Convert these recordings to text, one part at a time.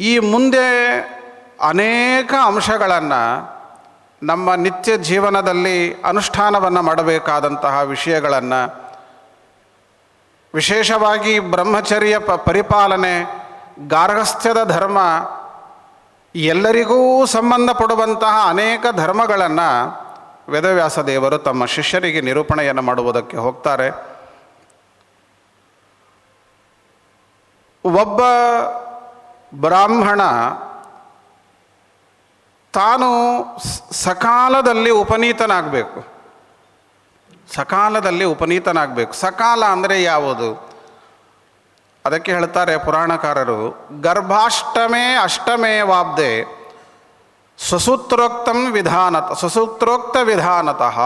ಈ ಮುಂದೆ ಅನೇಕ ಅಂಶಗಳನ್ನು ನಮ್ಮ ನಿತ್ಯ ಜೀವನದಲ್ಲಿ ಅನುಷ್ಠಾನವನ್ನು ಮಾಡಬೇಕಾದಂತಹ ವಿಷಯಗಳನ್ನು, ವಿಶೇಷವಾಗಿ ಬ್ರಹ್ಮಚರ್ಯ ಪ, ಪರಿಪಾಲನೆ, ಗಾರ್ಹಸ್ಥ್ಯದ ಧರ್ಮ, ಎಲ್ಲರಿಗೂ ಸಂಬಂಧಪಡುವಂತಹ ಅನೇಕ ಧರ್ಮಗಳನ್ನು ವೇದವ್ಯಾಸ ದೇವರು ತಮ್ಮ ಶಿಷ್ಯರಿಗೆ ನಿರೂಪಣೆಯನ್ನು ಮಾಡುವುದಕ್ಕೆ ಹೋಗ್ತಾರೆ. ಒಬ್ಬ ಬ್ರಾಹ್ಮಣ ತಾನು ಸಕಾಲದಲ್ಲಿ ಉಪನೀತನಾಗಬೇಕು. ಸಕಾಲದಲ್ಲಿ ಉಪನೀತನಾಗಬೇಕು. ಸಕಾಲ ಅಂದರೆ ಯಾವುದು? ಅದಕ್ಕೆ ಹೇಳ್ತಾರೆ ಪುರಾಣಕಾರರು, ಗರ್ಭಾಷ್ಟಮೇ ಅಷ್ಟಮೇ ವಾಬ್ದೆ ಸ್ವಸೂತ್ರೋಕ್ತಂ ವಿಧಾನತ, ಸ್ವಸೂತ್ರೋಕ್ತ ವಿಧಾನತಃ.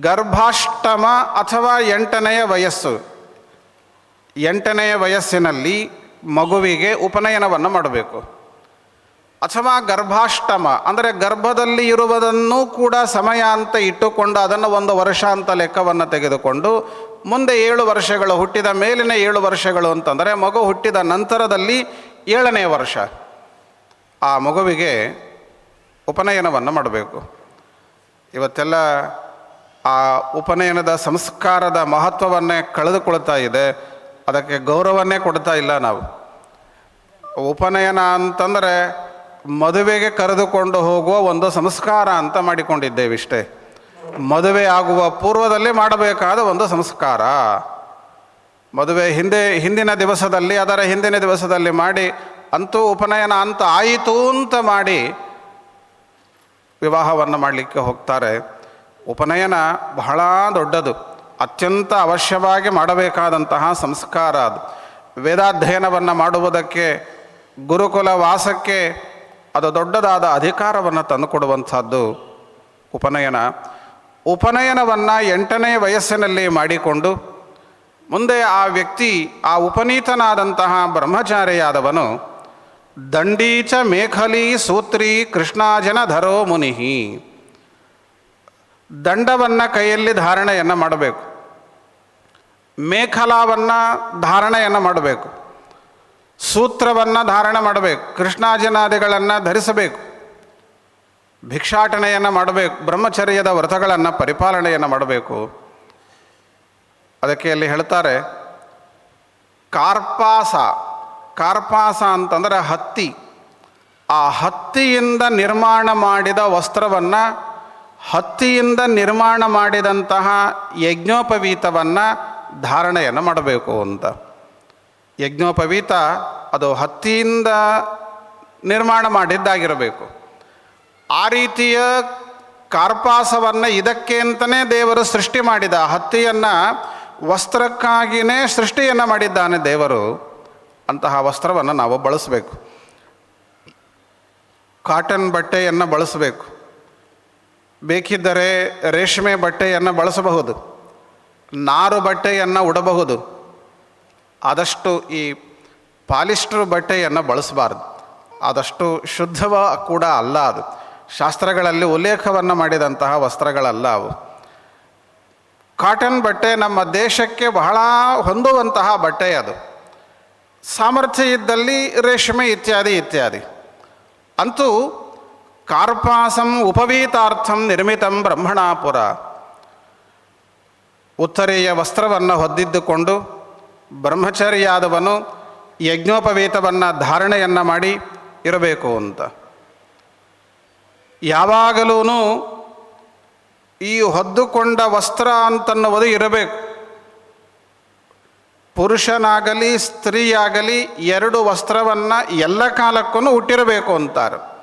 ಗರ್ಭಾಷ್ಟಮ ಅಥವಾ ಎಂಟನೆಯ ವಯಸ್ಸು. ಎಂಟನೆಯ ವಯಸ್ಸಿನಲ್ಲಿ ಮಗುವಿಗೆ ಉಪನಯನವನ್ನು ಮಾಡಬೇಕು. ಅಥವಾ ಗರ್ಭಾಷ್ಟಮ, ಅಂದರೆ ಗರ್ಭದಲ್ಲಿ ಇರುವುದನ್ನು ಕೂಡ ಸಮಯ ಅಂತ ಇಟ್ಟುಕೊಂಡು ಅದನ್ನು ಒಂದು ವರ್ಷ ಅಂತ ಲೆಕ್ಕವನ್ನು ತೆಗೆದುಕೊಂಡು ಮುಂದೆ ಏಳು ವರ್ಷಗಳು ಹುಟ್ಟಿದ ಮೇಲಿನ ಏಳು ವರ್ಷಗಳು ಅಂತಂದರೆ ಮಗು ಹುಟ್ಟಿದ ನಂತರದಲ್ಲಿ ಏಳನೇ ವರ್ಷ ಆ ಮಗುವಿಗೆ ಉಪನಯನವನ್ನು ಮಾಡಬೇಕು. ಇವತ್ತೆಲ್ಲ ಆ ಉಪನಯನದ ಸಂಸ್ಕಾರದ ಮಹತ್ವವನ್ನೇ ಕಳೆದುಕೊಳ್ತಾ ಇದೆ. ಅದಕ್ಕೆ ಗೌರವನ್ನೇ ಕೊಡ್ತಾ ಇಲ್ಲ ನಾವು. ಉಪನಯನ ಅಂತಂದರೆ ಮದುವೆಗೆ ಕರೆದುಕೊಂಡು ಹೋಗುವ ಒಂದು ಸಂಸ್ಕಾರ ಅಂತ ಮಾಡಿಕೊಂಡಿದ್ದೇವೆ ಇಷ್ಟೇ. ಮದುವೆ ಆಗುವ ಪೂರ್ವದಲ್ಲಿ ಮಾಡಬೇಕಾದ ಒಂದು ಸಂಸ್ಕಾರ. ಮದುವೆ ಹಿಂದೆ, ಹಿಂದಿನ ದಿವಸದಲ್ಲಿ, ಅದರ ಹಿಂದಿನ ದಿವಸದಲ್ಲಿ ಮಾಡಿ, ಅಂತೂ ಉಪನಯನ ಅಂತ ಆಯಿತು ಅಂತ ಮಾಡಿ ವಿವಾಹವನ್ನು ಮಾಡಲಿಕ್ಕೆ ಹೋಗ್ತಾರೆ. ಉಪನಯನ ಬಹಳ ದೊಡ್ಡದು, ಅತ್ಯಂತ ಅವಶ್ಯವಾಗಿ ಮಾಡಬೇಕಾದಂತಹ ಸಂಸ್ಕಾರ ಅದು. ವೇದಾಧ್ಯಯನವನ್ನು ಮಾಡುವುದಕ್ಕೆ ಗುರುಕುಲ ವಾಸಕ್ಕೆ ಅದು ದೊಡ್ಡದಾದ ಅಧಿಕಾರವನ್ನು ತಂದುಕೊಡುವಂಥದ್ದು ಉಪನಯನ. ಉಪನಯನವನ್ನು ಎಂಟನೇ ವಯಸ್ಸಿನಲ್ಲಿ ಮಾಡಿಕೊಂಡು ಮುಂದೆ ಆ ವ್ಯಕ್ತಿ, ಆ ಉಪನೀತನಾದಂತಹ ಬ್ರಹ್ಮಚಾರಿಯಾದವನು, ದಂಡೀಚ ಮೇಖಲಿ ಸೂತ್ರಿ ಕೃಷ್ಣಾಜನ ಧರೋ ಮುನಿಹಿ. ದಂಡವನ್ನು ಕೈಯಲ್ಲಿ ಧಾರಣೆಯನ್ನು ಮಾಡಬೇಕು. ಮೇಖಲಾವನ್ನು ಧಾರಣೆಯನ್ನು ಮಾಡಬೇಕು. ಸೂತ್ರವನ್ನು ಧಾರಣೆ ಮಾಡಬೇಕು, ಕೃಷ್ಣಾಜನಾದಿಗಳನ್ನು ಧರಿಸಬೇಕು, ಭಿಕ್ಷಾಟನೆಯನ್ನು ಮಾಡಬೇಕು, ಬ್ರಹ್ಮಚರ್ಯದ ವ್ರತಗಳನ್ನು ಪರಿಪಾಲನೆಯನ್ನು ಮಾಡಬೇಕು. ಅದಕ್ಕೆ ಅಲ್ಲಿ ಹೇಳ್ತಾರೆ, ಕಾರ್ಪಾಸ ಕಾರ್ಪಾಸ ಅಂತಂದರೆ ಹತ್ತಿ. ಆ ಹತ್ತಿಯಿಂದ ನಿರ್ಮಾಣ ಮಾಡಿದ ವಸ್ತ್ರವನ್ನು, ಹತ್ತಿಯಿಂದ ನಿರ್ಮಾಣ ಮಾಡಿದಂತಹ ಯಜ್ಞೋಪವೀತವನ್ನು ಧಾರಣೆಯನ್ನು ಮಾಡಬೇಕು ಅಂತ. ಯಜ್ಞೋಪವೀತ ಅದು ಹತ್ತಿಯಿಂದ ನಿರ್ಮಾಣ ಮಾಡಿದ್ದಾಗಿರಬೇಕು. ಆ ರೀತಿಯ ಕಾರ್ಪಾಸವನ್ನು ಇದಕ್ಕೆ ಅಂತಲೇ ದೇವರು ಸೃಷ್ಟಿ ಮಾಡಿದ ಹತ್ತಿಯನ್ನು ವಸ್ತ್ರಕ್ಕಾಗಿಯೇ ಸೃಷ್ಟಿಯನ್ನು ಮಾಡಿದ್ದಾನೆ ದೇವರು. ಅಂತಹ ವಸ್ತ್ರವನ್ನು ನಾವು ಬಳಸಬೇಕು. ಕಾಟನ್ ಬಟ್ಟೆಯನ್ನು ಬಳಸಬೇಕು. ಬೇಕಿದ್ದರೆ ರೇಷ್ಮೆ ಬಟ್ಟೆಯನ್ನು ಬಳಸಬಹುದು. ನಾರು ಬಟ್ಟೆಯನ್ನು ಉಡಬಹುದು. ಆದಷ್ಟು ಈ ಪಾಲಿಸ್ಟರ್ ಬಟ್ಟೆಯನ್ನು ಬಳಸಬಾರ್ದು. ಆದಷ್ಟು ಶುದ್ಧವ ಕೂಡ ಅಲ್ಲ ಅದು. ಶಾಸ್ತ್ರಗಳಲ್ಲಿ ಉಲ್ಲೇಖವನ್ನು ಮಾಡಿದಂತಹ ವಸ್ತ್ರಗಳಲ್ಲ ಅವು. ಕಾಟನ್ ಬಟ್ಟೆ ನಮ್ಮ ದೇಶಕ್ಕೆ ಬಹಳ ಹೊಂದುವಂತಹ ಬಟ್ಟೆ ಅದು. ಸಾಮರ್ಥ್ಯ ಇದ್ದಲ್ಲಿ ರೇಷ್ಮೆ ಇತ್ಯಾದಿ ಇತ್ಯಾದಿ. ಅಂತೂ ಕಾರ್ಪಾಸಂ ಉಪವೀತಾರ್ಥಂ ನಿರ್ಮಿತಂ ಬ್ರಹ್ಮಣಾಪುರ. ಉತ್ತರೆಯ ವಸ್ತ್ರವನ್ನು ಹೊದ್ದಿದ್ದುಕೊಂಡು ಬ್ರಹ್ಮಚಾರಿಯಾದವನು ಯಜ್ಞೋಪವೇತವನ್ನು ಧಾರಣೆಯನ್ನು ಮಾಡಿ ಇರಬೇಕು ಅಂತ. ಯಾವಾಗಲೂ ಈ ಹೊದ್ದುಕೊಂಡ ವಸ್ತ್ರ ಅಂತನ್ನುವುದು ಇರಬೇಕು. ಪುರುಷನಾಗಲಿ, ಸ್ತ್ರೀಯಾಗಲಿ ಎರಡು ವಸ್ತ್ರವನ್ನು ಎಲ್ಲ ಕಾಲಕ್ಕೂ ಹುಟ್ಟಿರಬೇಕು ಅಂತಾರೆ.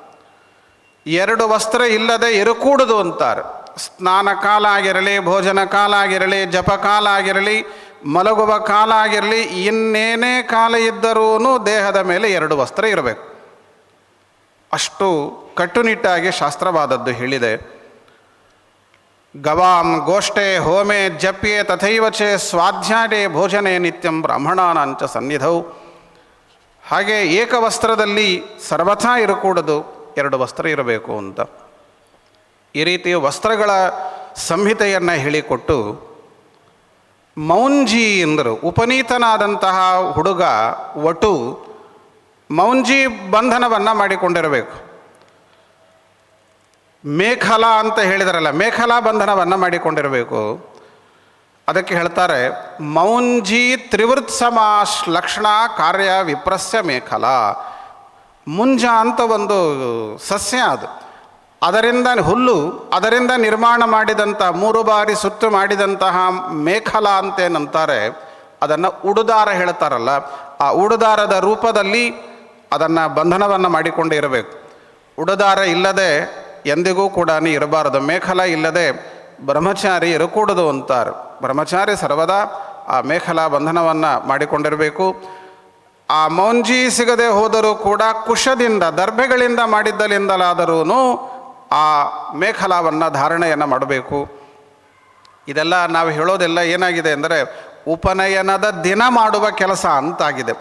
ಎರಡು ವಸ್ತ್ರ ಇಲ್ಲದೆ ಇರಕೂಡದು ಅಂತಾರೆ. ಸ್ನಾನ ಕಾಲ ಆಗಿರಲಿ, ಭೋಜನ ಕಾಲ ಆಗಿರಲಿ, ಜಪ ಕಾಲ ಆಗಿರಲಿ ಮಲಗುವ ಕಾಲ ಆಗಿರಲಿ, ಇನ್ನೇನೇ ಕಾಲ ಇದ್ದರೂ ದೇಹದ ಮೇಲೆ ಎರಡು ವಸ್ತ್ರ ಇರಬೇಕು. ಅಷ್ಟು ಕಟ್ಟುನಿಟ್ಟಾಗಿ ಶಾಸ್ತ್ರವಾದದ್ದು ಹೇಳಿದೆ. ಗವಾಂ ಗೋಷ್ಠೆ ಹೋಮೆ ಜಪ್ಯೆ ತಥೈವಚೆ ಸ್ವಾಧ್ಯಾಯೆ ಭೋಜನೆ ನಿತ್ಯಂ ಬ್ರಾಹ್ಮಣಾನಾಂಚ ಸನ್ನಿಧವು ಹಾಗೆ ಏಕವಸ್ತ್ರದಲ್ಲಿ ಸರ್ವಥಾ ಇರಕೂಡದು ಎರಡು ವಸ್ತ್ರ ಇರಬೇಕು ಅಂತ. ಈ ರೀತಿ ವಸ್ತ್ರಗಳ ಸಂಹಿತೆಯನ್ನು ಹೇಳಿಕೊಟ್ಟು ಮೌಂಜಿ ಅಂದರು ಉಪನೀತನಾದಂತಹ ಹುಡುಗ ವಟು ಮೌಂಜಿ ಬಂಧನವನ್ನು ಮಾಡಿಕೊಂಡಿರಬೇಕು. ಮೇಖಲಾ ಅಂತ ಹೇಳಿದರಲ್ಲ ಮೇಖಲಾ ಬಂಧನವನ್ನು ಮಾಡಿಕೊಂಡಿರಬೇಕು. ಅದಕ್ಕೆ ಹೇಳ್ತಾರೆ, ಮೌಂಜಿ ತ್ರಿವೃತ್ ಸಮಾಶ್ ಲಕ್ಷಣ ಕಾರ್ಯ ವಿಪ್ರಸ್ಯ ಮೇಖಲಾ ಮುಂಜಾ ಅಂತ ಒಂದು ಸಸ್ಯ ಅದು. ಅದರಿಂದ ಹುಲ್ಲು, ಅದರಿಂದ ನಿರ್ಮಾಣ ಮಾಡಿದಂಥ ಮೂರು ಬಾರಿ ಸುತ್ತು ಮಾಡಿದಂತಹ ಮೇಖಲ ಅಂತೇನಂತಾರೆ, ಅದನ್ನು ಉಡುದಾರ ಹೇಳ್ತಾರಲ್ಲ, ಆ ಉಡುದಾರದ ರೂಪದಲ್ಲಿ ಅದನ್ನು ಬಂಧನವನ್ನು ಮಾಡಿಕೊಂಡು ಇರಬೇಕು. ಉಡುದಾರ ಇಲ್ಲದೆ ಎಂದಿಗೂ ಕೂಡ ಇರಬಾರದು. ಮೇಖಲ ಇಲ್ಲದೆ ಬ್ರಹ್ಮಚಾರಿ ಇರಕೂಡದು ಅಂತಾರೆ. ಬ್ರಹ್ಮಚಾರಿ ಸರ್ವದಾ ಆ ಮೇಖಲ ಬಂಧನವನ್ನು ಮಾಡಿಕೊಂಡಿರಬೇಕು. ಆ ಮೌಂಜಿ ಸಿಗದೆ ಹೋದರೂ ಕೂಡ ಕುಶದಿಂದ, ದರ್ಭೆಗಳಿಂದ ಮಾಡಿದ್ದಲಿಂದಲಾದರೂ ಆ ಮೇಖಲಾವನ್ನು ಧಾರಣೆಯನ್ನು ಮಾಡಬೇಕು. ಇದೆಲ್ಲ ನಾವು ಹೇಳೋದೆಲ್ಲ ಏನಾಗಿದೆ ಅಂದರೆ ಉಪನಯನದ ದಿನ ಮಾಡುವ ಕೆಲಸ ಅಂತಾಗಿದೆ.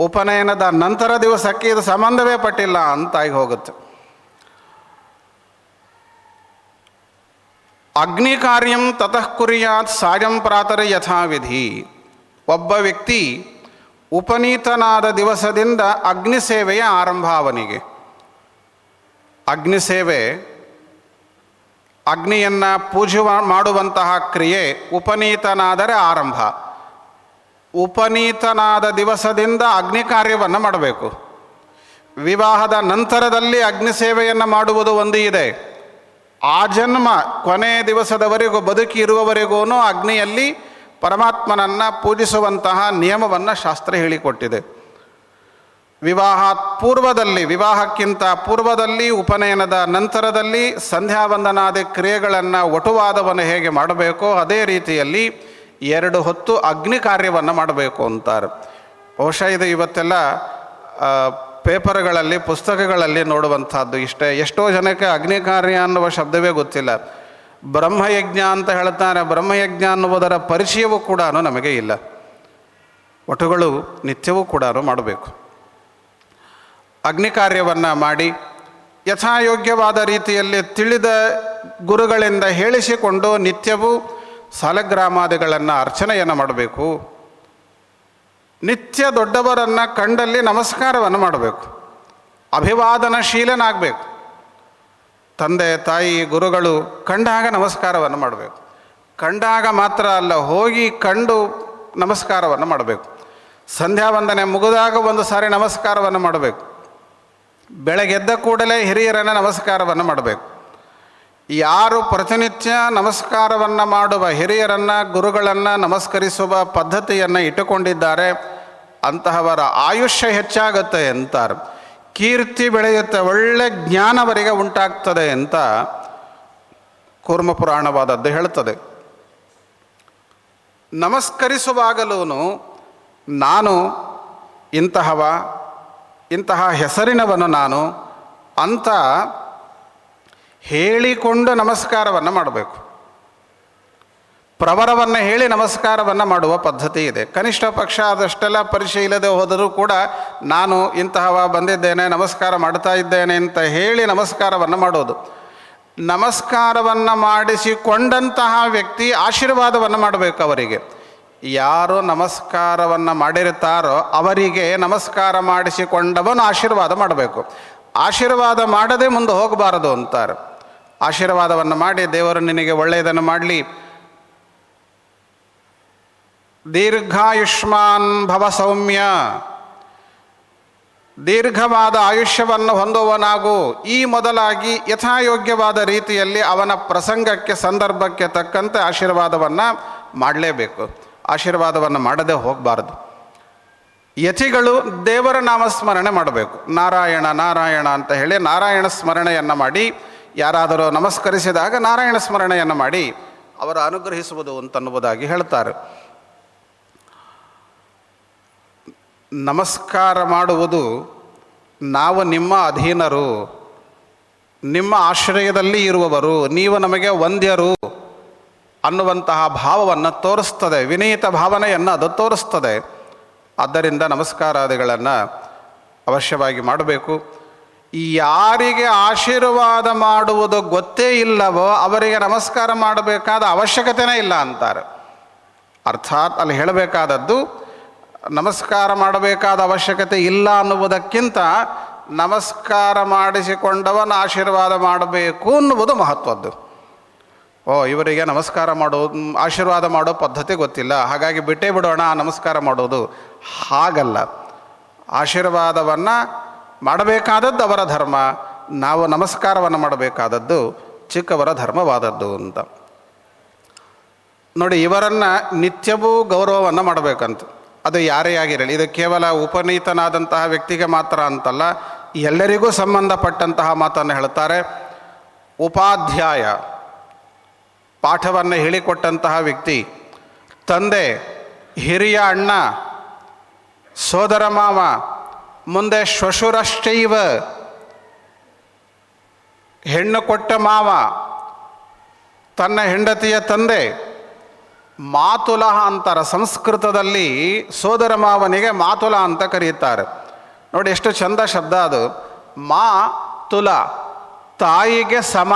ಉಪನಯನದ ನಂತರ ದಿವಸಕ್ಕೆ ಇದು ಸಂಬಂಧವೇ ಪಟ್ಟಿಲ್ಲ ಅಂತಾಗಿ ಹೋಗುತ್ತೆ. ಅಗ್ನಿ ಕಾರ್ಯಂ ತತಃ ಕುರಿಯಾತ್ ಸಾಯಂ ಪ್ರಾತರ ಯಥಾವಿಧಿ. ಒಬ್ಬ ವ್ಯಕ್ತಿ ಉಪನೀತನಾದ ದಿವಸದಿಂದ ಅಗ್ನಿ ಸೇವೆಯ ಆರಂಭ ಅವನಿಗೆ. ಅಗ್ನಿ ಸೇವೆ ಅಗ್ನಿಯನ್ನು ಪೂಜೆ ಮಾಡುವಂತಹ ಕ್ರಿಯೆ ಉಪನೀತನಾದರೆ ಆರಂಭ. ಉಪನೀತನಾದ ದಿವಸದಿಂದ ಅಗ್ನಿ ಕಾರ್ಯವನ್ನು ಮಾಡಬೇಕು. ವಿವಾಹದ ನಂತರದಲ್ಲಿ ಅಗ್ನಿ ಸೇವೆಯನ್ನು ಮಾಡುವುದು ಒಂದು ಇದೆ. ಆ ಜನ್ಮ ಕೊನೆಯ ದಿವಸದವರೆಗೂ, ಬದುಕಿ ಇರುವವರೆಗೂ ಅಗ್ನಿಯಲ್ಲಿ ಪರಮಾತ್ಮನನ್ನು ಪೂಜಿಸುವಂತಹ ನಿಯಮವನ್ನು ಶಾಸ್ತ್ರ ಹೇಳಿಕೊಟ್ಟಿದೆ. ವಿವಾಹ ಪೂರ್ವದಲ್ಲಿ, ವಿವಾಹಕ್ಕಿಂತ ಪೂರ್ವದಲ್ಲಿ, ಉಪನಯನದ ನಂತರದಲ್ಲಿ ಸಂಧ್ಯಾವಂದನಾದಿ ಕ್ರಿಯೆಗಳನ್ನು ಒಟುವಾದವನ್ನು ಹೇಗೆ ಮಾಡಬೇಕೋ ಅದೇ ರೀತಿಯಲ್ಲಿ ಎರಡು ಹೊತ್ತು ಅಗ್ನಿ ಕಾರ್ಯವನ್ನು ಮಾಡಬೇಕು ಅಂತಾರೆ. ಬಹುಶಃ ಇದು ಇವತ್ತೆಲ್ಲ ಪೇಪರ್ಗಳಲ್ಲಿ, ಪುಸ್ತಕಗಳಲ್ಲಿ ನೋಡುವಂಥದ್ದು ಇಷ್ಟೇ. ಎಷ್ಟೋ ಜನಕ್ಕೆ ಅಗ್ನಿ ಕಾರ್ಯ ಅನ್ನುವ ಶಬ್ದವೇ ಗೊತ್ತಿಲ್ಲ. ಬ್ರಹ್ಮಯಜ್ಞ ಅಂತ ಹೇಳ್ತಾರೆ. ಬ್ರಹ್ಮಯಜ್ಞ ಅನ್ನುವುದರ ಪರಿಚಯವೂ ಕೂಡ ನಮಗೆ ಇಲ್ಲ. ಒಟುಗಳು ನಿತ್ಯವೂ ಕೂಡ ಮಾಡಬೇಕು. ಅಗ್ನಿ ಕಾರ್ಯವನ್ನು ಮಾಡಿ ಯಥಾಯೋಗ್ಯವಾದ ರೀತಿಯಲ್ಲಿ ತಿಳಿದ ಗುರುಗಳಿಂದ ಹೇಳಿಸಿಕೊಂಡು ನಿತ್ಯವೂ ಸಾಲಗ್ರಾಮಾದಿಗಳನ್ನು ಅರ್ಚನೆಯನ್ನು ಮಾಡಬೇಕು. ನಿತ್ಯ ದೊಡ್ಡವರನ್ನು ಕಂಡಲ್ಲಿ ನಮಸ್ಕಾರವನ್ನು ಮಾಡಬೇಕು. ಅಭಿವಾದನಶೀಲನಾಗಬೇಕು. ತಂದೆ, ತಾಯಿ, ಗುರುಗಳು ಕಂಡಾಗ ನಮಸ್ಕಾರವನ್ನು ಮಾಡಬೇಕು. ಕಂಡಾಗ ಮಾತ್ರ ಅಲ್ಲ, ಹೋಗಿ ಕಂಡು ನಮಸ್ಕಾರವನ್ನು ಮಾಡಬೇಕು. ಸಂಧ್ಯಾ ವಂದನೆ ಮುಗಿದಾಗ ಒಂದು ಸಾರಿ ನಮಸ್ಕಾರವನ್ನು ಮಾಡಬೇಕು. ಬೆಳಗೆದ್ದ ಕೂಡಲೇ ಹಿರಿಯರನ್ನು ನಮಸ್ಕಾರವನ್ನು ಮಾಡಬೇಕು. ಯಾರು ಪ್ರತಿನಿತ್ಯ ನಮಸ್ಕಾರವನ್ನು ಮಾಡುವ ಹಿರಿಯರನ್ನು, ಗುರುಗಳನ್ನು ನಮಸ್ಕರಿಸುವ ಪದ್ಧತಿಯನ್ನು ಇಟ್ಟುಕೊಂಡಿದ್ದಾರೆ. ಅಂತಹವರ ಆಯುಷ್ಯ ಹೆಚ್ಚಾಗುತ್ತೆ ಅಂತಾರೆ ಕೀರ್ತಿ ಬೆಳೆಯುತ್ತೆ, ಒಳ್ಳೆ ಜ್ಞಾನವರಿಗೆ ಉಂಟಾಗ್ತದೆ ಅಂತ ಕೂರ್ಮ ಪುರಾಣವಾದದ್ದು ಹೇಳ್ತದೆ. ನಮಸ್ಕರಿಸುವಾಗಲೂ ನಾನು ಇಂತಹವ ಇಂತಹ ಹೆಸರಿನವನು ನಾನು ಅಂತ ಹೇಳಿಕೊಂಡು ನಮಸ್ಕಾರವನ್ನು ಮಾಡಬೇಕು. ಪ್ರವರವನ್ನು ಹೇಳಿ ನಮಸ್ಕಾರವನ್ನು ಮಾಡುವ ಪದ್ಧತಿ ಇದೆ. ಕನಿಷ್ಠ ಪಕ್ಷ ಅದಷ್ಟೆಲ್ಲ ಪರಿಚಯ ಇಲ್ಲದೆ ಹೋದರೂ ಕೂಡ ನಾನು ಇಂತಹವ ಬಂದಿದ್ದೇನೆ, ನಮಸ್ಕಾರ ಮಾಡ್ತಾ ಇದ್ದೇನೆ ಅಂತ ಹೇಳಿ ನಮಸ್ಕಾರವನ್ನು ಮಾಡೋದು. ನಮಸ್ಕಾರವನ್ನು ಮಾಡಿಸಿಕೊಂಡಂತಹ ವ್ಯಕ್ತಿ ಆಶೀರ್ವಾದವನ್ನು ಮಾಡಬೇಕು ಅವರಿಗೆ. ಯಾರು ನಮಸ್ಕಾರವನ್ನು ಮಾಡಿರುತ್ತಾರೋ ಅವರಿಗೆ ನಮಸ್ಕಾರ ಮಾಡಿಸಿಕೊಂಡವನು ಆಶೀರ್ವಾದ ಮಾಡಬೇಕು. ಆಶೀರ್ವಾದ ಮಾಡದೆ ಮುಂದೆ ಹೋಗಬಾರದು ಅಂತಾರೆ. ಆಶೀರ್ವಾದವನ್ನು ಮಾಡಿ ದೇವರು ನಿನಗೆ ಒಳ್ಳೆಯದನ್ನು ಮಾಡಲಿ. ದೀರ್ಘಾಯುಷ್ಮಾನ್ ಭವ ಸೌಮ್ಯ. ದೀರ್ಘವಾದ ಆಯುಷ್ಯವನ್ನು ಹೊಂದುವನಾಗು ಈ ಮೊದಲಾಗಿ ಯಥಾಯೋಗ್ಯವಾದ ರೀತಿಯಲ್ಲಿ ಅವನ ಪ್ರಸಂಗಕ್ಕೆ, ಸಂದರ್ಭಕ್ಕೆ ತಕ್ಕಂತೆ ಆಶೀರ್ವಾದವನ್ನು ಮಾಡಲೇಬೇಕು. ಆಶೀರ್ವಾದವನ್ನು ಮಾಡದೆ ಹೋಗಬಾರ್ದು. ಯತಿಗಳು ದೇವರ ನಾಮಸ್ಮರಣೆ ಮಾಡಬೇಕು. ನಾರಾಯಣ ನಾರಾಯಣ ಅಂತ ಹೇಳಿ ನಾರಾಯಣ ಸ್ಮರಣೆಯನ್ನು ಮಾಡಿ, ಯಾರಾದರೂ ನಮಸ್ಕರಿಸಿದಾಗ ನಾರಾಯಣ ಸ್ಮರಣೆಯನ್ನು ಮಾಡಿ ಅವರು ಅನುಗ್ರಹಿಸುವುದು ಅಂತನ್ನುವುದಾಗಿ ಹೇಳ್ತಾರೆ. ನಮಸ್ಕಾರ ಮಾಡುವುದು ನಾವು ನಿಮ್ಮ ಅಧೀನರು, ನಿಮ್ಮ ಆಶ್ರಯದಲ್ಲಿ ಇರುವವರು, ನೀವು ನಮಗೆ ವಂದ್ಯರು. ಅನ್ನುವಂತಹ ಭಾವವನ್ನು ತೋರಿಸ್ತದೆ, ವಿನೀತ ಭಾವನೆಯನ್ನು ಅದು ತೋರಿಸ್ತದೆ. ಆದ್ದರಿಂದ ನಮಸ್ಕಾರಾದಿಗಳನ್ನು ಅವಶ್ಯವಾಗಿ ಮಾಡಬೇಕು. ಯಾರಿಗೆ ಆಶೀರ್ವಾದ ಮಾಡುವುದು ಗೊತ್ತೇ ಇಲ್ಲವೋ ಅವರಿಗೆ ನಮಸ್ಕಾರ ಮಾಡಬೇಕಾದ ಅವಶ್ಯಕತೆನೇ ಇಲ್ಲ ಅಂತಾರೆ. ಅರ್ಥಾತ್ ಅಲ್ಲಿ ಹೇಳಬೇಕಾದದ್ದು, ನಮಸ್ಕಾರ ಮಾಡಬೇಕಾದ ಅವಶ್ಯಕತೆ ಇಲ್ಲ ಅನ್ನುವುದಕ್ಕಿಂತ ನಮಸ್ಕಾರ ಮಾಡಿಸಿಕೊಂಡವನ ಆಶೀರ್ವಾದ ಮಾಡಬೇಕು ಅನ್ನುವುದು ಮಹತ್ವದ್ದು. ಓ, ಇವರಿಗೆ ನಮಸ್ಕಾರ ಮಾಡೋ ಆಶೀರ್ವಾದ ಮಾಡೋ ಪದ್ಧತಿ ಗೊತ್ತಿಲ್ಲ. ಹಾಗಾಗಿ ಬಿಟ್ಟೇ ಬಿಡೋಣ, ನಮಸ್ಕಾರ ಮಾಡೋದು. ಹಾಗಲ್ಲ. ಆಶೀರ್ವಾದವನ್ನು ಮಾಡಬೇಕಾದದ್ದು ಅವರ ಧರ್ಮ, ನಾವು ನಮಸ್ಕಾರವನ್ನು ಮಾಡಬೇಕಾದದ್ದು ಚಿಕ್ಕವರ ಧರ್ಮವಾದದ್ದು ಅಂತ. ನೋಡಿ, ಇವರನ್ನು ನಿತ್ಯವೂ ಗೌರವವನ್ನು ಮಾಡಬೇಕಂತ. ಅದು ಯಾರೇ ಆಗಿರಲಿ, ಇದು ಕೇವಲ ಉಪನೀತನಾದಂತಹ ವ್ಯಕ್ತಿಗೆ ಮಾತ್ರ ಅಂತಲ್ಲ, ಎಲ್ಲರಿಗೂ ಸಂಬಂಧಪಟ್ಟಂತಹ ಮಾತನ್ನು ಹೇಳ್ತಾರೆ. ಉಪಾಧ್ಯಾಯ. ಪಾಠವನ್ನು ಹೇಳಿಕೊಟ್ಟಂತಹ ವ್ಯಕ್ತಿ, ತಂದೆ, ಹಿರಿಯ ಅಣ್ಣ, ಸೋದರ ಮಾವ, ಮುಂದೆ ಶ್ವಶುರಶ್ಚೈವ, ಹೆಣ್ಣು ಕೊಟ್ಟ ಮಾವ, ತನ್ನ ಹೆಂಡತಿಯ ತಂದೆ, ಮಾತುಲಹ ಅಂತಾರ ಸಂಸ್ಕೃತದಲ್ಲಿ ಸೋದರ ಮಾವನಿಗೆ ಮಾತುಲ ಅಂತ ಕರೀತಾರೆ ನೋಡಿ, ಎಷ್ಟು ಚಂದ ಶಬ್ದ ಅದು. ಮಾ ತುಲ ತಾಯಿಗೆ ಸಮ.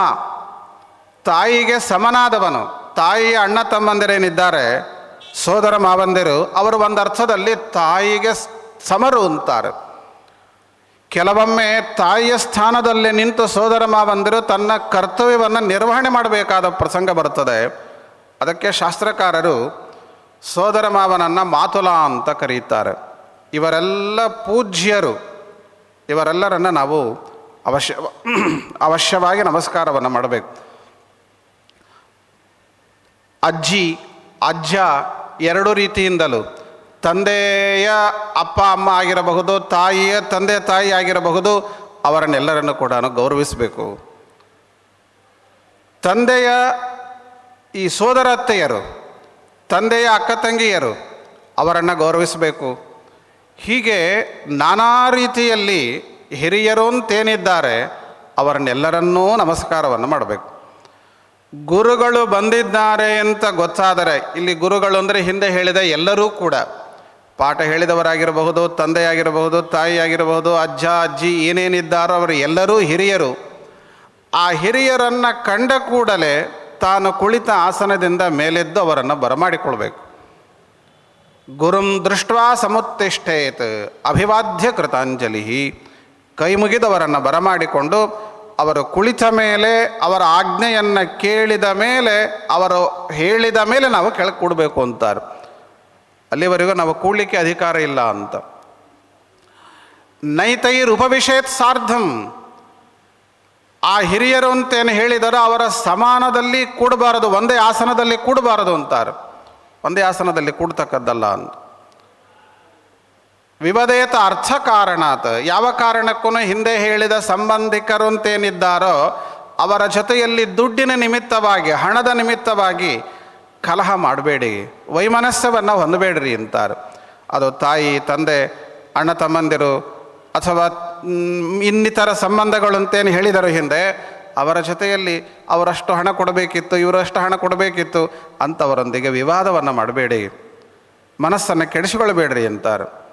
ತಾಯಿಗೆ ಸಮನಾದವನು, ತಾಯಿಯ ಅಣ್ಣ ತಮ್ಮಂದಿರೇನಿದ್ದಾರೆ ಸೋದರ ಮಾವಂದಿರು, ಅವರು ಒಂದು ಅರ್ಥದಲ್ಲಿ ತಾಯಿಗೆ ಸಮರು ಅಂತಾರೆ. ಕೆಲವೊಮ್ಮೆ ತಾಯಿಯ ಸ್ಥಾನದಲ್ಲಿ ನಿಂತು ಸೋದರ ಮಾವಂದಿರು ತನ್ನ ಕರ್ತವ್ಯವನ್ನು ನಿರ್ವಹಣೆ ಮಾಡಬೇಕಾದ ಪ್ರಸಂಗ ಬರುತ್ತದೆ. ಅದಕ್ಕೆ ಶಾಸ್ತ್ರಕಾರರು, ಸೋದರ ಮಾವನನ್ನು ಮಾತುಲ ಅಂತ ಕರೆಯುತ್ತಾರೆ ಇವರೆಲ್ಲ ಪೂಜ್ಯರು. ಇವರೆಲ್ಲರನ್ನು ನಾವು ಅವಶ್ಯ ಅವಶ್ಯವಾಗಿ ನಮಸ್ಕಾರವನ್ನು ಮಾಡಬೇಕು. ಅಜ್ಜಿ, ಅಜ್ಜ ಎರಡು ರೀತಿಯಿಂದಲೂ. ತಂದೆಯ ಅಪ್ಪ, ಅಮ್ಮ ಆಗಿರಬಹುದು, ತಾಯಿಯ ತಂದೆ, ತಾಯಿ ಆಗಿರಬಹುದು, ಅವರನ್ನೆಲ್ಲರನ್ನು ಕೂಡ ಗೌರವಿಸಬೇಕು. ತಂದೆಯ ಈ ಸೋದರತ್ತೆಯರು ತಂದೆಯ ಅಕ್ಕ ತಂಗಿಯರು ಅವರನ್ನು ಗೌರವಿಸಬೇಕು. ಹೀಗೆ ನಾನಾ ರೀತಿಯಲ್ಲಿ ಹಿರಿಯರು ಅಂತೇನಿದ್ದಾರೆ, ಅವರನ್ನೆಲ್ಲರನ್ನೂ ನಮಸ್ಕಾರವನ್ನು ಮಾಡಬೇಕು. ಗುರುಗಳು ಬಂದಿದ್ದಾರೆ ಅಂತ ಗೊತ್ತಾದರೆ, ಇಲ್ಲಿ ಗುರುಗಳು ಅಂದರೆ ಹಿಂದೆ ಹೇಳಿದ ಎಲ್ಲರೂ ಕೂಡ. ಪಾಠ ಹೇಳಿದವರಾಗಿರಬಹುದು, ತಂದೆಯಾಗಿರಬಹುದು, ತಾಯಿಯಾಗಿರಬಹುದು, ಅಜ್ಜ, ಅಜ್ಜಿ ಏನೇನಿದ್ದಾರೋ ಅವರು ಎಲ್ಲರೂ ಹಿರಿಯರು. ಆ ಹಿರಿಯರನ್ನು ಕಂಡ ಕೂಡಲೇ ತಾನು ಕುಳಿತ ಆಸನದಿಂದ ಮೇಲೆದ್ದು ಅವರನ್ನು ಬರಮಾಡಿಕೊಳ್ಬೇಕು. ಗುರುಂ ದೃಷ್ಟ್ವಾ ಸಮುತ್ತಿಷ್ಠೇತ್, ಅಭಿವಾದ್ಯ ಕೃತಾಂಜಲಿ ಕೈ ಮುಗಿದವರನ್ನು ಬರಮಾಡಿಕೊಂಡು ಅವರು ಕುಳಿತ ಮೇಲೆ ಅವರ ಆಜ್ಞೆಯನ್ನು ಕೇಳಿದ ಮೇಲೆ ಅವರು ಹೇಳಿದ ಮೇಲೆ ನಾವು ಕೆಳಗೆ ಕೂಡಬೇಕು ಅಂತಾರೆ. ಅಲ್ಲಿವರೆಗೂ ನಾವು ಕೂಡಲಿಕ್ಕೆ ಅಧಿಕಾರ ಇಲ್ಲ ಅಂತ. ನೈತೈರ್ ಉಪವಿಷೇತ್ ಸಾರ್ಧಂ. ಆ ಹಿರಿಯರು ಅಂತೇನು ಹೇಳಿದರೋ ಅವರ ಸಮಾನದಲ್ಲಿ ಕೂಡಬಾರದು, ಒಂದೇ ಆಸನದಲ್ಲಿ ಕೂಡಬಾರದು ಅಂತಾರೆ. ಒಂದೇ ಆಸನದಲ್ಲಿ ಕೂಡ್ತಕ್ಕದ್ದಲ್ಲ ಅಂತ. ವಿವದೇತ ಅರ್ಥ ಕಾರಣಾತ್. ಯಾವ ಕಾರಣಕ್ಕೂ ಹಿಂದೆ ಹೇಳಿದ ಸಂಬಂಧಿಕರು ಅಂತೇನಿದ್ದಾರೋ ಅವರ ಜೊತೆಯಲ್ಲಿ ದುಡ್ಡಿನ ನಿಮಿತ್ತವಾಗಿ, ಹಣದ ನಿಮಿತ್ತವಾಗಿ ಕಲಹ ಮಾಡಬೇಡಿ. ವೈಮನಸ್ಯವನ್ನು ಹೊಂದಬೇಡ್ರಿ ಅಂತಾರೆ. ಅದು ತಾಯಿ, ತಂದೆ, ಅಣ್ಣ ತಮ್ಮಂದಿರು ಅಥವಾ ಇನ್ನಿತರ ಸಂಬಂಧಗಳು ಅಂತೇನು ಹೇಳಿದರು ಹಿಂದೆ, ಅವರ ಜೊತೆಯಲ್ಲಿ ಅವರಷ್ಟು ಹಣ ಕೊಡಬೇಕಿತ್ತು, ಇವರಷ್ಟು ಹಣ ಕೊಡಬೇಕಿತ್ತು ಅಂಥವರೊಂದಿಗೆ ವಿವಾದವನ್ನು ಮಾಡಬೇಡಿ. ಮನಸ್ಸನ್ನು ಕೆಡಿಸಿಕೊಳ್ಬೇಡ್ರಿ ಅಂತಾರೆ.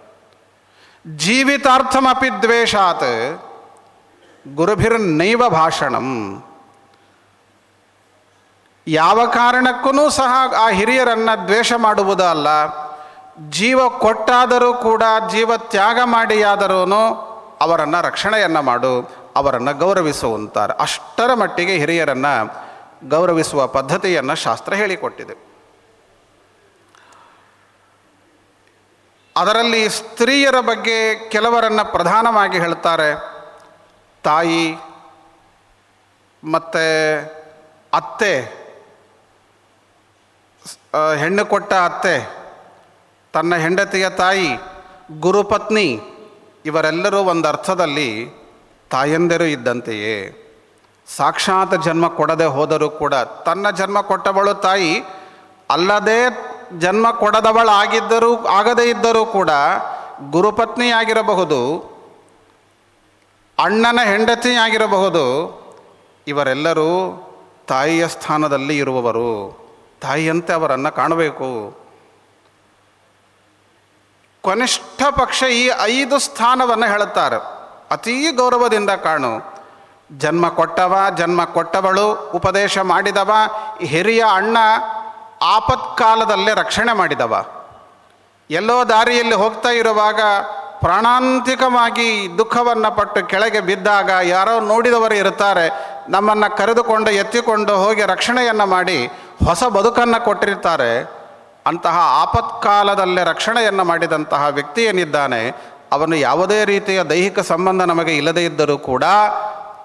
ಜೀವಿತಾರ್ಥಮಪಿ ದ್ವೇಷಾತ್ ಗುರುಭಿರ್ನೈವ ಭಾಷಣಂ. ಯಾವ ಕಾರಣಕ್ಕೂ ಸಹ ಆ ಹಿರಿಯರನ್ನು ದ್ವೇಷ ಮಾಡುವುದಲ್ಲ ಜೀವ ಕೊಟ್ಟಾದರೂ ಕೂಡ, ಜೀವ ತ್ಯಾಗ ಮಾಡಿಯಾದರೂ ಅವರನ್ನು ರಕ್ಷಣೆಯನ್ನು ಮಾಡು, ಅವರನ್ನು ಗೌರವಿಸುವಂತಾರೆ ಅಷ್ಟರ ಮಟ್ಟಿಗೆ ಹಿರಿಯರನ್ನು ಗೌರವಿಸುವ ಪದ್ಧತಿಯನ್ನು ಶಾಸ್ತ್ರ ಹೇಳಿಕೊಟ್ಟಿದೆ. ಅದರಲ್ಲಿ ಸ್ತ್ರೀಯರ ಬಗ್ಗೆ ಕೆಲವರನ್ನು ಪ್ರಧಾನವಾಗಿ ಹೇಳ್ತಾರೆ. ತಾಯಿ, ಮತ್ತು ಅತ್ತೆ ಹೆಣ್ಣು ಕೊಟ್ಟ ಅತ್ತೆ, ತನ್ನ ಹೆಂಡತಿಯ ತಾಯಿ, ಗುರುಪತ್ನಿ, ಇವರೆಲ್ಲರೂ ಒಂದು ಅರ್ಥದಲ್ಲಿ ತಾಯಂದಿರು ಇದ್ದಂತೆಯೇ. ಸಾಕ್ಷಾತ್ ಜನ್ಮ ಕೊಡದೆ ಹೋದರೂ ಕೂಡ ತನ್ನ ಜನ್ಮ ಕೊಟ್ಟವಳು ತಾಯಿ ಅಲ್ಲದೆ ಜನ್ಮ ಕೊಡದವಳಾಗಿದ್ದರೂ ಆಗದೇ ಇದ್ದರೂ ಕೂಡ ಗುರುಪತ್ನಿಯಾಗಿರಬಹುದು, ಅಣ್ಣನ ಹೆಂಡತಿಯಾಗಿರಬಹುದು, ಇವರೆಲ್ಲರೂ ತಾಯಿಯ ಸ್ಥಾನದಲ್ಲಿ ಇರುವವರು. ತಾಯಿಯಂತೆ ಅವರನ್ನು ಕಾಣಬೇಕು. ಕನಿಷ್ಠ ಪಕ್ಷ ಈ ಐದು ಸ್ಥಾನವನ್ನು ಹೇಳುತ್ತಾರೆ. ಅತೀ ಗೌರವದಿಂದ ಕಾಣು. ಜನ್ಮ ಕೊಟ್ಟವ, ಜನ್ಮ ಕೊಟ್ಟವಳು, ಉಪದೇಶ ಮಾಡಿದವ, ಹಿರಿಯ ಅಣ್ಣ ಆಪತ್ಕಾಲದಲ್ಲೇ ರಕ್ಷಣೆ ಮಾಡಿದವ. ಎಲ್ಲೋ ದಾರಿಯಲ್ಲಿ ಹೋಗ್ತಾ ಇರುವಾಗ ಪ್ರಾಣಾಂತಿಕವಾಗಿ ದುಃಖವನ್ನು ಪಟ್ಟು ಕೆಳಗೆ ಬಿದ್ದಾಗ ಯಾರೋ ನೋಡಿದವರು ಇರ್ತಾರೆ ನಮ್ಮನ್ನು ಕರೆದುಕೊಂಡು ಎತ್ತಿಕೊಂಡು ಹೋಗಿ ರಕ್ಷಣೆಯನ್ನು ಮಾಡಿ ಹೊಸ ಬದುಕನ್ನು ಕೊಟ್ಟಿರ್ತಾರೆ. ಅಂತಹ ಆಪತ್ಕಾಲದಲ್ಲೇ ರಕ್ಷಣೆಯನ್ನು ಮಾಡಿದಂತಹ ವ್ಯಕ್ತಿ ಏನಿದ್ದಾನೆ, ಅವನು ಯಾವುದೇ ರೀತಿಯ ದೈಹಿಕ ಸಂಬಂಧ ನಮಗೆ ಇಲ್ಲದೇ ಇದ್ದರೂ ಕೂಡ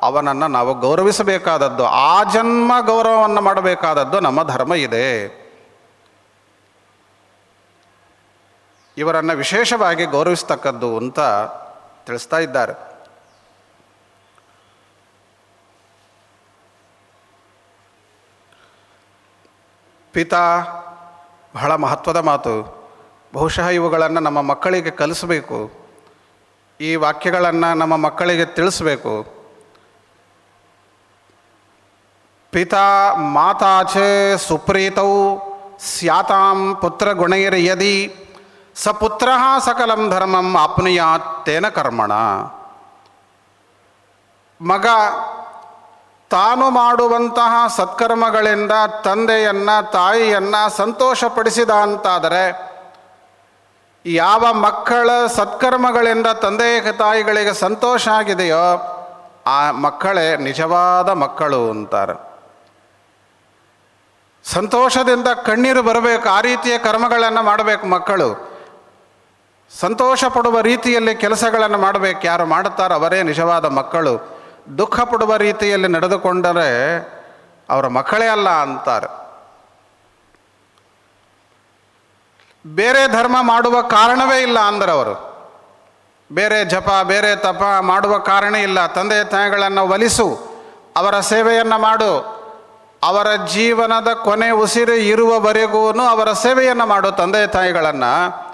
ಅವನನ್ನು ನಾವು ಗೌರವಿಸಬೇಕಾದದ್ದು, ಆ ಜನ್ಮ ಗೌರವವನ್ನು ಮಾಡಬೇಕಾದದ್ದು ನಮ್ಮ ಧರ್ಮ ಇದೆ. ಇವರನ್ನು ವಿಶೇಷವಾಗಿ ಗೌರವಿಸ್ತಕ್ಕದ್ದು ಅಂತ ತಿಳಿಸ್ತಾ ಇದ್ದಾರೆ. ಪಿತಾ, ಬಹಳ ಮಹತ್ವದ ಮಾತು. ಬಹುಶಃ ಇವುಗಳನ್ನು ನಮ್ಮ ಮಕ್ಕಳಿಗೆ ಕಲಿಸಬೇಕು. ಈ ವಾಕ್ಯಗಳನ್ನು ನಮ್ಮ ಮಕ್ಕಳಿಗೆ ತಿಳಿಸಬೇಕು. ಪಿತಾ, ಮಾತಾಚೆ ಸುಪ್ರೀತೌ, ಸ್ಯಾತಾಂ ಪುತ್ರ ಗುಣೈರ್ಯದಿ. ಸ ಪುತ್ರ ಸಕಲಂ ಧರ್ಮಂ ಆಪ್ನುಯಾತ್ತೇನ ಕರ್ಮಣ. ಮಗ, ತಾನು ಮಾಡುವಂತಹ ಸತ್ಕರ್ಮಗಳಿಂದ ತಂದೆಯನ್ನು, ತಾಯಿಯನ್ನು ಸಂತೋಷಪಡಿಸಿದ ಅಂತಾದರೆ ಯಾವ ಮಕ್ಕಳ ಸತ್ಕರ್ಮಗಳಿಂದ ತಂದೆ ತಾಯಿಗಳಿಗೆ ಸಂತೋಷ ಆಗಿದೆಯೋ, ಆ ಮಕ್ಕಳೇ ನಿಜವಾದ ಮಕ್ಕಳು ಅಂತಾರೆ. ಸಂತೋಷದಿಂದ ಕಣ್ಣೀರು ಬರಬೇಕು, ಆ ರೀತಿಯ ಕರ್ಮಗಳನ್ನು ಮಾಡಬೇಕು ಮಕ್ಕಳು. ಸಂತೋಷ ಪಡುವ ರೀತಿಯಲ್ಲಿ ಕೆಲಸಗಳನ್ನು ಮಾಡಬೇಕು. ಯಾರು ಮಾಡುತ್ತಾರೋ ಅವರೇ ನಿಜವಾದ ಮಕ್ಕಳು. ದುಃಖ ಪಡುವ ರೀತಿಯಲ್ಲಿ ನಡೆದುಕೊಂಡರೆ ಅವರ ಮಕ್ಕಳೇ ಅಲ್ಲ ಅಂತಾರೆ. ಬೇರೆ ಧರ್ಮ ಮಾಡುವ ಕಾರಣವೇ ಇಲ್ಲ ಅಂದ್ರೆ ಅವರು. ಬೇರೆ ಜಪ, ಬೇರೆ ತಪ ಮಾಡುವ ಕಾರಣ ಇಲ್ಲ. ತಂದೆ ತಾಯಿಗಳನ್ನು ಒಲಿಸು, ಅವರ ಸೇವೆಯನ್ನು ಮಾಡು. ಅವರ ಜೀವನದ ಕೊನೆ ಉಸಿರು ಇರುವವರೆಗೂ ಅವರ ಸೇವೆಯನ್ನು ಮಾಡು. ತಂದೆ ತಾಯಿಗಳನ್ನು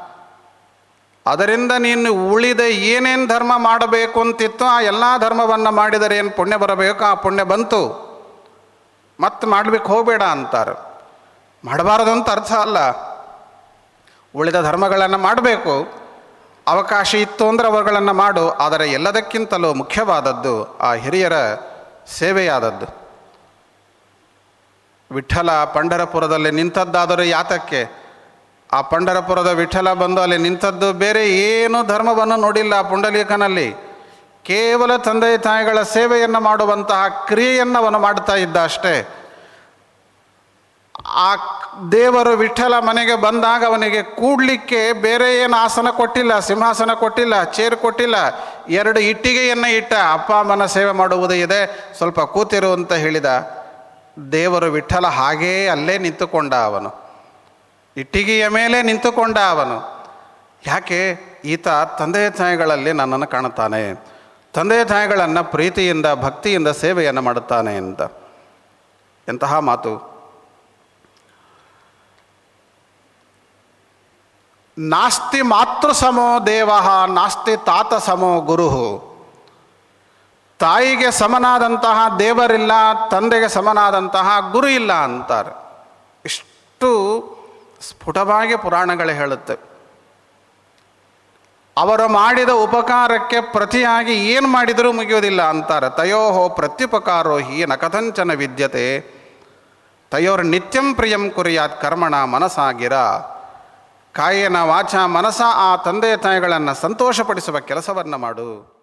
ಅದರಿಂದ ನೀನು ಉಳಿದ ಏನೇನು ಧರ್ಮ ಮಾಡಬೇಕು ಅಂತಿತ್ತು ಆ ಎಲ್ಲ ಧರ್ಮವನ್ನು ಮಾಡಿದರೆ ಏನು ಪುಣ್ಯ ಬರಬೇಕು ಆ ಪುಣ್ಯ ಬಂತು. ಮತ್ತೆ ಮಾಡಬೇಕು ಹೋಗಬೇಡ ಅಂತಾರೆ. ಮಾಡಬಾರದು ಅಂತ ಅರ್ಥ ಅಲ್ಲ. ಉಳಿದ ಧರ್ಮಗಳನ್ನು ಮಾಡಬೇಕು. ಅವಕಾಶ ಇತ್ತು ಅಂದರೆ ಅವುಗಳನ್ನು ಮಾಡು. ಆದರೆ ಎಲ್ಲದಕ್ಕಿಂತಲೂ ಮುಖ್ಯವಾದದ್ದು ಆ ಹಿರಿಯರ ಸೇವೆಯಾದದ್ದು. ವಿಠಲ ಪಂಢರಪುರದಲ್ಲಿ ನಿಂತದ್ದಾದರೂ ಯಾತಕ್ಕೆ? ಆ ಪಂಡರಪುರದ ವಿಠಲ ಬಂದು ಅಲ್ಲಿ ನಿಂತದ್ದು ಬೇರೆ ಏನು ಧರ್ಮವನ್ನು ನೋಡಿಲ್ಲ ಪುಂಡಲೀಕನಲ್ಲಿ. ಕೇವಲ ತಂದೆ ತಾಯಿಗಳ ಸೇವೆಯನ್ನು ಮಾಡುವಂತಹ ಕ್ರಿಯೆಯನ್ನು ಅವನು ಮಾಡ್ತಾ ಇದ್ದ ಅಷ್ಟೇ. ಆ ದೇವರು ವಿಠಲ ಮನೆಗೆ ಬಂದಾಗ ಅವನಿಗೆ ಕೂಡಲಿಕ್ಕೆ ಬೇರೆ ಏನು ಆಸನ ಕೊಟ್ಟಿಲ್ಲ, ಸಿಂಹಾಸನ ಕೊಟ್ಟಿಲ್ಲ, ಚೇರ್ ಕೊಟ್ಟಿಲ್ಲ, ಎರಡು ಇಟ್ಟಿಗೆಯನ್ನು ಇಟ್ಟ. ಅಪ್ಪ, ಅಮ್ಮನ ಸೇವೆ ಮಾಡುವುದು ಇದೆ. ಸ್ವಲ್ಪ ಕೂತಿರು ಅಂತ ಹೇಳಿದ. ದೇವರು ವಿಠಲ ಹಾಗೇ ಅಲ್ಲೇ ನಿಂತುಕೊಂಡ ಅವನು. ಇಟ್ಟಿಗೆಯ ಮೇಲೆ ನಿಂತುಕೊಂಡ ಅವನು, ಯಾಕೆ ಈತ ತಂದೆ ತಾಯಿಗಳಲ್ಲಿ ನನ್ನನ್ನು ಕಾಣುತ್ತಾನೆ? ತಂದೆ ತಾಯಿಗಳನ್ನು ಪ್ರೀತಿಯಿಂದ, ಭಕ್ತಿಯಿಂದ ಸೇವೆಯನ್ನು ಮಾಡುತ್ತಾನೆ ಅಂತ ಎಂತಹ ಮಾತು? ನಾಸ್ತಿ ಮಾತೃ ಸಮೋ ದೇವ, ನಾಸ್ತಿ ತಾತ ಸಮೋ ಗುರು. ತಾಯಿಗೆ ಸಮನಾದಂತಹ ದೇವರಿಲ್ಲ, ತಂದೆಗೆ ಸಮನಾದಂತಹ ಗುರು ಇಲ್ಲ ಅಂತಾರೆ. ಇಷ್ಟು ಸ್ಫುಟವಾಗಿ ಪುರಾಣಗಳು ಹೇಳುತ್ತೆ. ಅವರು ಮಾಡಿದ ಉಪಕಾರಕ್ಕೆ ಪ್ರತಿಯಾಗಿ ಏನು ಮಾಡಿದರೂ ಮುಗಿಯೋದಿಲ್ಲ ಅಂತಾರೆ. ತಯೋಹೋ ಪ್ರತ್ಯುಪಕಾರೋ ಹಿ ನ ಕಥಂಚನ ವಿದ್ಯತೆ. ತಯೋರ್ ನಿತ್ಯಂ ಪ್ರಿಯಂ ಕುರಿಯಾತ್ ಕರ್ಮಣ ಮನಸಾಗಿರ. ಕಾಯೇನ ವಾಚ ಮನಸ ಆ ತಂದೆ ತಾಯಿಗಳನ್ನು ಸಂತೋಷಪಡಿಸುವ ಕೆಲಸವನ್ನು ಮಾಡು.